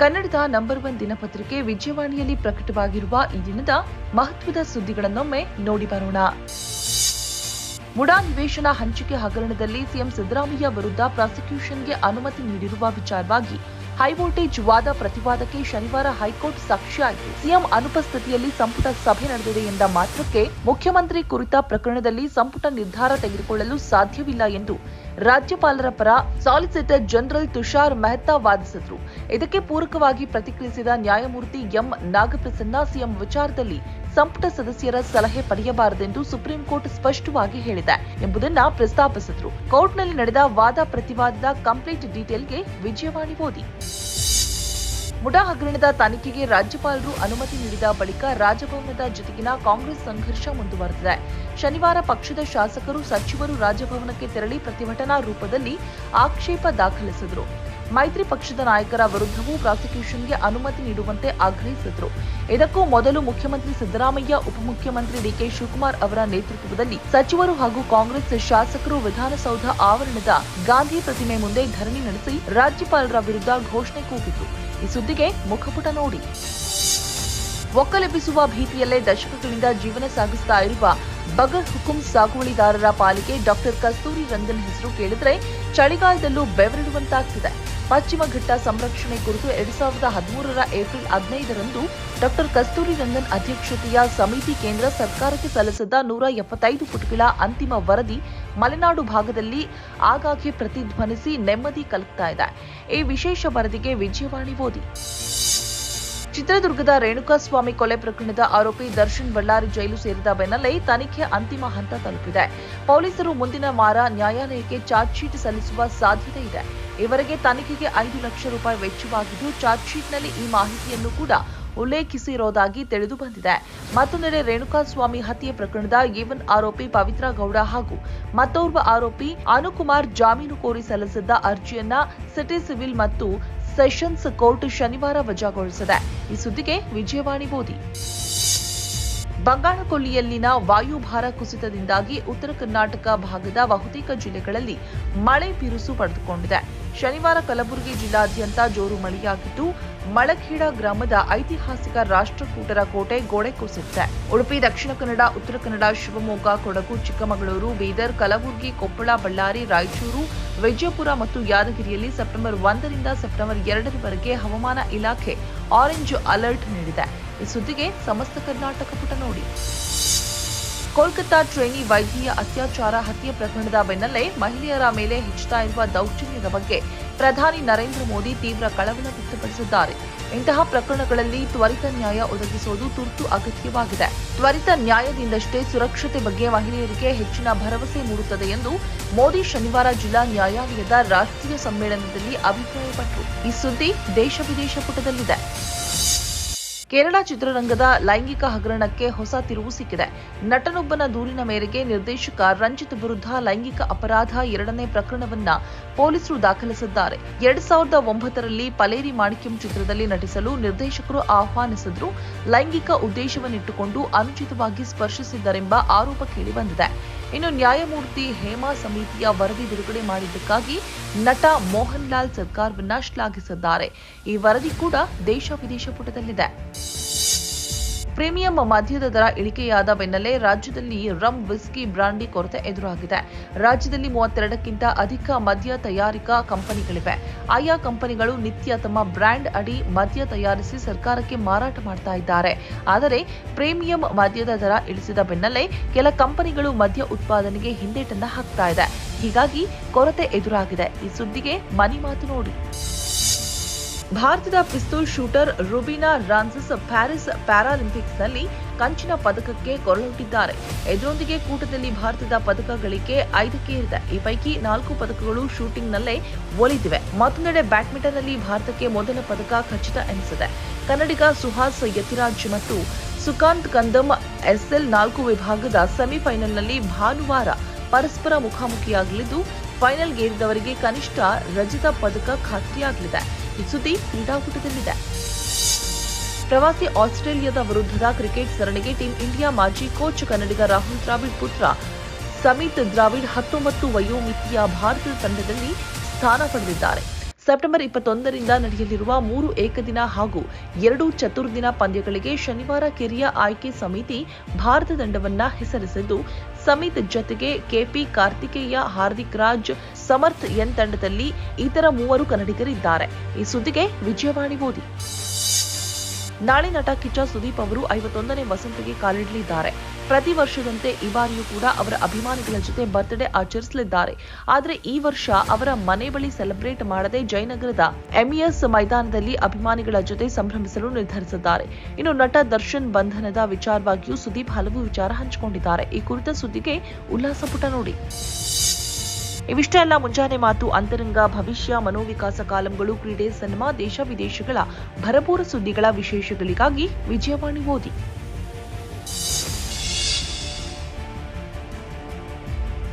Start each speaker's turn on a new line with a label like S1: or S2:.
S1: ಕನ್ನಡದ number one ದಿನಪತ್ರಿಕೆ ವಿಜಯವಾಣಿಯಲ್ಲಿ ಪ್ರಕಟವಾಗಿರುವ ಈ ದಿನದ ಮಹತ್ವದ ಸುದ್ದಿಗಳನ್ನೊಮ್ಮೆ ನೋಡಿ ಬರೋಣ. ಮುಡಾ ನಿವೇಶನ ಹಂಚಿಕೆ ಹಗರಣದಲ್ಲಿ ಸಿಎಂ ಸಿದ್ದರಾಮಯ್ಯ ವಿರುದ್ಧ ಪ್ರಾಸಿಕ್ಯೂಷನ್ಗೆ ಅನುಮತಿ ನೀಡಿರುವ ವಿಚಾರವಾಗಿ ಹೈವೋಲ್ಟೇಜ್ ವಾದ ಪ್ರತಿವಾದಕ್ಕೆ ಶನಿವಾರ ಹೈಕೋರ್ಟ್ ಸಾಕ್ಷಿಯಾಯಿತು ಸಿಎಂ ಅನುಪಸ್ಥಿತಿಯಲ್ಲಿ ಸಂಪುಟ ಸಭೆ ನಡೆದಿದೆ ಎಂದ ಮಾತ್ರಕ್ಕೆ ಮುಖ್ಯಮಂತ್ರಿ ಕುರಿತ ಪ್ರಕರಣದಲ್ಲಿ ಸಂಪುಟ ನಿರ್ಧಾರ ತೆಗೆದುಕೊಳ್ಳಲು ಸಾಧ್ಯವಿಲ್ಲ ಎಂದು ರಾಜ್ಯಪಾಲರ ಪರ ಸಾಲಿಸಿಟರ್ ಜನರಲ್ ತುಷಾರ್ ಮೆಹ್ತಾ ವಾದಿಸಿದ್ರು. ಇದಕ್ಕೆ ಪೂರಕವಾಗಿ ಪ್ರತಿಕ್ರಿಯಿಸಿದ ನ್ಯಾಯಮೂರ್ತಿ ಎಂ. ನಾಗಪ್ರಸನ್ನ ಸಿಎಂ ವಿಚಾರದಲ್ಲಿ ಸಂಪುಟ ಸದಸ್ಯರ ಸಲಹೆ ಪಡೆಯಬಾರದೆಂದು ಸುಪ್ರೀಂ ಕೋರ್ಟ್ ಸ್ಪಷ್ಟವಾಗಿ ಹೇಳಿದೆ ಎಂಬುದನ್ನ ಪ್ರಸ್ತಾಪಿಸಿದ್ರು. ಕೋರ್ಟ್ನಲ್ಲಿ ನಡೆದ ವಾದ ಪ್ರತಿವಾದದ ಕಂಪ್ಲೀಟ್ ಡೀಟೇಲ್ಗೆ ವಿಜಯವಾಣಿ ಓದಿ. ಮುಡಾ ಹಗರಣದ ತನಿಖೆಗೆ ರಾಜ್ಯಪಾಲರು ಅನುಮತಿ ನೀಡಿದ ಬಳಿಕ ರಾಜಭವನದ ಜೊತೆಗಿನ ಕಾಂಗ್ರೆಸ್ ಸಂಘರ್ಷ ಮುಂದುವರೆದಿದೆ. ಶನಿವಾರ ಪಕ್ಷದ ಶಾಸಕರು ಸಚಿವರು ರಾಜಭವನಕ್ಕೆ ತೆರಳಿ ಪ್ರತಿಭಟನಾ ರೂಪದಲ್ಲಿ ಆಕ್ಷೇಪ ದಾಖಲಿಸಿದರು. ಮೈತ್ರಿ ಪಕ್ಷದ ನಾಯಕರ ವಿರುದ್ಧವೂ ಪ್ರಾಸಿಕ್ಯೂಷನ್ಗೆ ಅನುಮತಿ ನೀಡುವಂತೆ ಆಗ್ರಹಿಸಿದರು. ಇದಕ್ಕೂ ಮೊದಲು ಮುಖ್ಯಮಂತ್ರಿ ಸಿದ್ದರಾಮಯ್ಯ, ಉಪಮುಖ್ಯಮಂತ್ರಿ ಡಿಕೆ ಶಿವಕುಮಾರ್ ಅವರ ನೇತೃತ್ವದಲ್ಲಿ ಸಚಿವರು ಹಾಗೂ ಕಾಂಗ್ರೆಸ್ ಶಾಸಕರು ವಿಧಾನಸೌಧ ಆವರಣದ ಗಾಂಧಿ ಪ್ರತಿಮೆ ಮುಂದೆ ಧರಣಿ ನಡೆಸಿ ರಾಜ್ಯಪಾಲರ ವಿರುದ್ಧ ಘೋಷಣೆ ಕೂಗಿತು ಈ ಸುದ್ದಿಗೆ ಮುಖಪುಟ ನೋಡಿ. ಒಕ್ಕಲೆಬ್ಬಿಸುವ ಭೀತಿಯಲ್ಲೇ ದಶಕಗಳಿಂದ ಜೀವನ ಸಾಗಿಸ್ತಾ ಇರುವ ಬಗರ್ ಹುಕುಂ ಸಾಗುವಳಿದಾರರ ಪಾಲಿಗೆ ಡಾಕ್ಟರ್ ಕಸ್ತೂರಿ ರಂಗನ್ ಹೆಸರು ಕೇಳಿದ್ರೆ ಚಳಿಗಾಲದಲ್ಲೂ ಬೆವರಿಡುವಂತಾಗ್ತಿದೆ. ಪಶ್ಚಿಮ ಘಟ್ಟ ಸಂರಕ್ಷಣೆ ಕುರಿತು ಎರಡ್ ಸಾವಿರದ ಹದಿಮೂರರ ಏಪ್ರಿಲ್ ಹದಿನೈದರಂದು ಡಾಕ್ಟರ್ ಕಸ್ತೂರಿ ರಂಗನ್ ಅಧ್ಯಕ್ಷತೆಯ ಸಮಿತಿ ಕೇಂದ್ರ ಸರ್ಕಾರಕ್ಕೆ ಸಲ್ಲಿಸಿದ್ದ ನೂರ ಎಪ್ಪತ್ತೈದು ಪುಟಗಳ ಅಂತಿಮ ವರದಿ ಮಲೆನಾಡು ಭಾಗದಲ್ಲಿ ಆಗಾಗ್ಗೆ ಪ್ರತಿಧ್ವನಿಸಿ ನೆಮ್ಮದಿ ಕಲಕ್ತಾ ಇದೆ. ಈ ವಿಶೇಷ ವರದಿಗೆ ವಿಜಯವಾಣಿ ಓದಿ. ಚಿತ್ರದುರ್ಗದ ರೇಣುಕಾಸ್ವಾಮಿ ಕೊಲೆ ಪ್ರಕರಣದ ಆರೋಪಿ ದರ್ಶನ್ ಬಳ್ಳಾರಿ ಜೈಲು ಸೇರಿದ ಬೆನ್ನಲ್ಲೇ ತನಿಖೆ ಅಂತಿಮ ಹಂತ ತಲುಪಿದೆ. ಪೊಲೀಸರು ಮುಂದಿನ ವಾರ ನ್ಯಾಯಾಲಯಕ್ಕೆ ಚಾರ್ಜ್ ಶೀಟ್ ಸಲ್ಲಿಸುವ ಸಾಧ್ಯತೆ ಇದೆ. ಇವರಿಗೆ ತನಿಖೆಗೆ ಐದು ಲಕ್ಷ ರೂಪಾಯಿ ವೆಚ್ಚವಾಗಿದ್ದು, ಚಾರ್ಜ್ ಶೀಟ್ನಲ್ಲಿ ಈ ಮಾಹಿತಿಯನ್ನು ಕೂಡ ಉಲ್ಲೇಖಿಸಿರೋದಾಗಿ ತಿಳಿದು ಬಂದಿದೆ. ಮತ್ತೊಂದೆಡೆ ರೇಣುಕಾಸ್ವಾಮಿ ಹತ್ಯೆ ಪ್ರಕರಣದ ಏವನ್ ಆರೋಪಿ ಪವಿತ್ರ ಗೌಡ ಹಾಗೂ ಮತ್ತೋರ್ವ ಆರೋಪಿ ಅನುಕುಮಾರ್ ಜಾಮೀನು ಕೋರಿ ಸಲ್ಲಿಸಿದ್ದ ಅರ್ಜಿಯನ್ನ ಸಿಟಿ ಸಿವಿಲ್ ಮತ್ತು ಸೆಷನ್ಸ್ ಕೋರ್ಟ್ ಶನಿವಾರ ವಜಾಗೊಳಿಸಿದೆ. ಈ ಸುದ್ದಿಗೆ ವಿಜಯವಾಣಿ ಬೋಧಿ. ಬಂಗಾಳಕೊಲ್ಲಿಯಲ್ಲಿನ ವಾಯುಭಾರ ಕುಸಿತದಿಂದಾಗಿ ಉತ್ತರ ಕರ್ನಾಟಕ ಭಾಗದ ಬಹುತೇಕ ಜಿಲ್ಲೆಗಳಲ್ಲಿ ಮಳೆ ಬಿರುಸು ಪಡೆದುಕೊಂಡಿದೆ. ಶನಿವಾರ ಕಲಬುರಗಿ ಜಿಲ್ಲಾದ್ಯಂತ ಜೋರು ಮಳೆಯಾಗಿದ್ದು, ಮಳಖೇಡ ಗ್ರಾಮದ ಐತಿಹಾಸಿಕ ರಾಷ್ಟ್ರಕೂಟರ ಕೋಟೆ ಗೋಡೆ ಕುಸಿದಿದೆ. ಉಡುಪಿ, ದಕ್ಷಿಣ ಕನ್ನಡ, ಉತ್ತರ ಕನ್ನಡ, ಶಿವಮೊಗ್ಗ, ಕೊಡಗು, ಚಿಕ್ಕಮಗಳೂರು, ಬೀದರ್, ಕಲಬುರಗಿ, ಕೊಪ್ಪಳ, ಬಳ್ಳಾರಿ, ರಾಯಚೂರು, ವಿಜಯಪುರ ಮತ್ತು ಯಾದಗಿರಿಯಲ್ಲಿ ಸೆಪ್ಟೆಂಬರ್ ಒಂದರಿಂದ ಸೆಪ್ಟೆಂಬರ್ ಎರಡರವರೆಗೆ ಹವಾಮಾನ ಇಲಾಖೆ ಆರೆಂಜ್ ಅಲರ್ಟ್ ನೀಡಿದೆ. ಈ ಸುದ್ದಿಗೆ ಸಮಸ್ತ ಕರ್ನಾಟಕ ಪುಟ ನೋಡಿ. ಕೋಲ್ಕತ್ತಾ ಟ್ರೇನಿ ವೈದ್ಯೀಯ ಅತ್ಯಾಚಾರ ಹತ್ಯೆ ಪ್ರಕರಣದ ಬೆನ್ನಲ್ಲೇ ಮಹಿಳೆಯರ ಮೇಲೆ ಹೆಚ್ಚುತ್ತಾ ಇರುವ ದೌರ್ಜನ್ಯದ ಬಗ್ಗೆ ಪ್ರಧಾನಿ ನರೇಂದ್ರ ಮೋದಿ ತೀವ್ರ ಕಳವಳ ವ್ಯಕ್ತಪಡಿಸಿದ್ದಾರೆ. ಇಂತಹ ಪ್ರಕರಣಗಳಲ್ಲಿ ತ್ವರಿತ ನ್ಯಾಯ ಒದಗಿಸುವುದು ತುರ್ತು ಅಗತ್ಯವಾಗಿದೆ. ತ್ವರಿತ ನ್ಯಾಯದಿಂದಷ್ಟೇ ಸುರಕ್ಷತೆ ಬಗ್ಗೆ ಮಹಿಳೆಯರಿಗೆ ಹೆಚ್ಚಿನ ಭರವಸೆ ಮೂಡುತ್ತದೆ ಎಂದು ಮೋದಿ ಶನಿವಾರ ಜಿಲ್ಲಾ ನ್ಯಾಯಾಲಯದ ರಾಷ್ಟ್ರೀಯ ಸಮ್ಮೇಳನದಲ್ಲಿ ಅಭಿಪ್ರಾಯಪಟ್ಟರು. ಈ ಸುದ್ದಿ ದೇಶ ವಿದೇಶ ಪುಟದಲ್ಲಿದೆ. ಕೇರಳ ಚಿತ್ರರಂಗದ ಲೈಂಗಿಕ ಹಗರಣಕ್ಕೆ ಹೊಸ ತಿರುವು ಸಿಕ್ಕಿದೆ. ನಟನೊಬ್ಬನ ದೂರಿನ ಮೇರೆಗೆ ನಿರ್ದೇಶಕ ರಂಜಿತ್ ವಿರುದ್ಧ ಲೈಂಗಿಕ ಅಪರಾಧ ಎರಡನೇ ಪ್ರಕರಣವನ್ನ ಪೊಲೀಸರು ದಾಖಲಿಸಿದ್ದಾರೆ. ಎರಡ್ ಸಾವಿರದ ಒಂಬತ್ತರಲ್ಲಿ ಪಲೇರಿ ಮಾಣಿಕ್ಯಂ ಚಿತ್ರದಲ್ಲಿ ನಟಿಸಲು ನಿರ್ದೇಶಕರು ಆಹ್ವಾನಿಸಿದ್ರು. ಲೈಂಗಿಕ ಉದ್ದೇಶವನ್ನಿಟ್ಟುಕೊಂಡು ಅನುಚಿತವಾಗಿ ಸ್ಪರ್ಶಿಸಿದ್ದರೆಂಬ ಆರೋಪ ಕೇಳಿಬಂದಿದೆ. ಇನ್ನು ನ್ಯಾಯಮೂರ್ತಿ ಹೇಮಾ ಸಮಿತಿಯ ವರದಿ ಬಿಡುಗಡೆ ಮಾಡಿದ್ದಕ್ಕಾಗಿ ನಟ ಮೋಹನ್ ಲಾಲ್ ಸರ್ಕಾರವನ್ನ ಶ್ಲಾಘಿಸಿದ್ದಾರೆ. ಈ ವರದಿ ಕೂಡ ದೇಶ ವಿದೇಶ ಪುಟದಲ್ಲಿದೆ. ಪ್ರೀಮಿಯಂ ಮದ್ಯದ ದರ ಇಳಿಕೆಯಾದ ಬೆನ್ನಲ್ಲೇ ರಾಜ್ಯದಲ್ಲಿ ರಮ್ ವಿಸ್ಕಿ ಬ್ರಾಂಡಿ ಕೊರತೆ ಎದುರಾಗಿದೆ. ರಾಜ್ಯದಲ್ಲಿ ಮೂವತ್ತೆರಡಕ್ಕಿಂತ ಅಧಿಕ ಮದ್ಯ ತಯಾರಿಕಾ ಕಂಪನಿಗಳಿವೆ. ಆಯಾ ಕಂಪನಿಗಳು ನಿತ್ಯ ತಮ್ಮ ಬ್ರ್ಯಾಂಡ್ ಅಡಿ ಮದ್ಯ ತಯಾರಿಸಿ ಸರ್ಕಾರಕ್ಕೆ ಮಾರಾಟ ಮಾಡ್ತಾ ಇದ್ದಾರೆ. ಆದರೆ ಪ್ರೀಮಿಯಂ ಮದ್ಯದ ದರ ಇಳಿಸಿದ ಬೆನ್ನಲ್ಲೇ ಕೆಲ ಕಂಪನಿಗಳು ಮದ್ಯ ಉತ್ಪಾದನೆಗೆ ಹಿಂದೇಟನ್ನ ಹಾಕ್ತಾ ಇದೆ. ಹೀಗಾಗಿ ಕೊರತೆ ಎದುರಾಗಿದೆ. ಈ ಸುದ್ದಿಗೆ ಮನಿ ಮಾತು ನೋಡಿ. ಭಾರತದ pistol shooter Rubina Francis Paris ಪ್ಯಾರಾಲಿಂಪಿಕ್ಸ್ನಲ್ಲಿ ಕಂಚಿನ ಪದಕಕ್ಕೆ ಕೊರಳೊಡ್ಡಿದ್ದಾರೆ. ಇದರೊಂದಿಗೆ ಕೂಟದಲ್ಲಿ ಭಾರತದ ಪದಕ ಗಳಿಕೆ ಐದಕ್ಕೆ ಏರಿದೆ ಈ ಪೈಕಿ ನಾಲ್ಕು ಪದಕಗಳು ಶೂಟಿಂಗ್ನಲ್ಲೇ ಒಲಿದಿವೆ. ಮತ್ತೊಂದೆಡೆ ಬ್ಯಾಡ್ಮಿಂಟನ್ನಲ್ಲಿ ಭಾರತಕ್ಕೆ ಮೊದಲ ಪದಕ ಖಚಿತ ಎನಿಸಿದೆ. ಕನ್ನಡಿಗ ಸುಹಾಸ್ ಯತಿರಾಜ್ ಮತ್ತು ಸುಕಾಂತ್ ಕಂದಮ್ ಎಸ್ಎಲ್ ನಾಲ್ಕು ವಿಭಾಗದ ಸೆಮಿಫೈನಲ್ನಲ್ಲಿ ಭಾನುವಾರ ಪರಸ್ಪರ ಮುಖಾಮುಖಿಯಾಗಲಿದ್ದು, ಫೈನಲ್ಗೇರಿದವರಿಗೆ ಕನಿಷ್ಠ ರಜತ ಪದಕ ಖಾತ್ರಿಯಾಗಲಿದೆ. ಈ ಸುದ್ದಿ ಕ್ರೀಡಾಕೂಟದಲ್ಲಿದೆ. ಪ್ರವಾಸಿ ಆಸ್ಟ್ರೇಲಿಯಾದ ವಿರುದ್ಧದ ಕ್ರಿಕೆಟ್ ಸರಣಿಗೆ ಟೀಂ ಇಂಡಿಯಾ ಮಾಜಿ ಕೋಚ್ ಕನ್ನಡಿಗ ರಾಹುಲ್ ದ್ರಾವಿಡ್ ಪುತ್ರ. ಸಮಿತ್ ದ್ರಾವಿಡ್ ಹತ್ತೊಂಬತ್ತು ವಯೋಮಿತಿಯ ಭಾರತದ ತಂಡದಲ್ಲಿ ಸ್ಥಾನ ಪಡೆದಿದ್ದಾರೆ. ಸೆಪ್ಟೆಂಬರ್ ಇಪ್ಪತ್ತೊಂದರಿಂದ ನಡೆಯಲಿರುವ ಮೂರು ಏಕದಿನ ಹಾಗೂ ಎರಡು ಚತುರ್ದಿನ ಪಂದ್ಯಗಳಿಗೆ ಶನಿವಾರ ಕಿರಿಯ ಆಯ್ಕೆ ಸಮಿತಿ ಭಾರತ ತಂಡವನ್ನ ಹೆಸರಿಸಿದ್ದು ಸಮಿತ್ ಜತೆಗೆ ಕೆಪಿ ಕಾರ್ತಿಕೇಯ, ಹಾರ್ದಿಕ್ ರಾಜ್, ಸಮರ್ಥ್ ಎನ್ ತಂಡದಲ್ಲಿ ಇತರ ಮೂವರು ಕನ್ನಡಿಗರಿದ್ದಾರೆ. ಈ ಸುದ್ದಿಗೆ ವಿಜಯವಾಣಿ ಓದಿ. ನಾಳೆ ನಟ ಕಿಚ್ಚ ಸುದೀಪ್ ಅವರು ಐವತ್ತೊಂದನೇ ವಸಂತಿಗೆ ಕಾಲಿಡಲಿದ್ದಾರೆ. ಪ್ರತಿ ವರ್ಷದಂತೆ ಈ ಬಾರಿಯೂ ಕೂಡ ಅವರ ಅಭಿಮಾನಿಗಳ ಜೊತೆ ಬರ್ತ್ಡೇ ಆಚರಿಸಲಿದ್ದಾರೆ. ಆದರೆ ಈ ವರ್ಷ ಅವರ ಮನೆ ಬಳಿ ಸೆಲೆಬ್ರೇಟ್ ಮಾಡದೆ ಜಯನಗರದ ಎಂಇಎಸ್ ಮೈದಾನದಲ್ಲಿ ಅಭಿಮಾನಿಗಳ ಜೊತೆ ಸಂಭ್ರಮಿಸಲು ನಿರ್ಧರಿಸಿದ್ದಾರೆ. ಇನ್ನು ನಟ ದರ್ಶನ್ ಬಂಧನದ ವಿಚಾರವಾಗಿಯೂ ಸುದೀಪ್ ಹಲವು ವಿಚಾರ ಹಂಚಿಕೊಂಡಿದ್ದಾರೆ. ಈ ಕುರಿತ ಸುದ್ದಿಗೆ ಉಲ್ಲಾಸ ಪುಟ ನೋಡಿ. ಇವಿಷ್ಟೆಲ್ಲ ಮುಂಜಾನೆ ಮಾತು, ಅಂತರಂಗ, ಭವಿಷ್ಯ, ಮನೋವಿಕಾಸ ಕಾಲಂಗಳು, ಕ್ರೀಡೆ, ಸಿನಿಮಾ, ದೇಶ ವಿದೇಶಗಳ ಭರಪೂರ ಸುದ್ದಿಗಳ ವಿಶೇಷಗಳಿಗಾಗಿ ವಿಜಯವಾಣಿ ಓದಿ.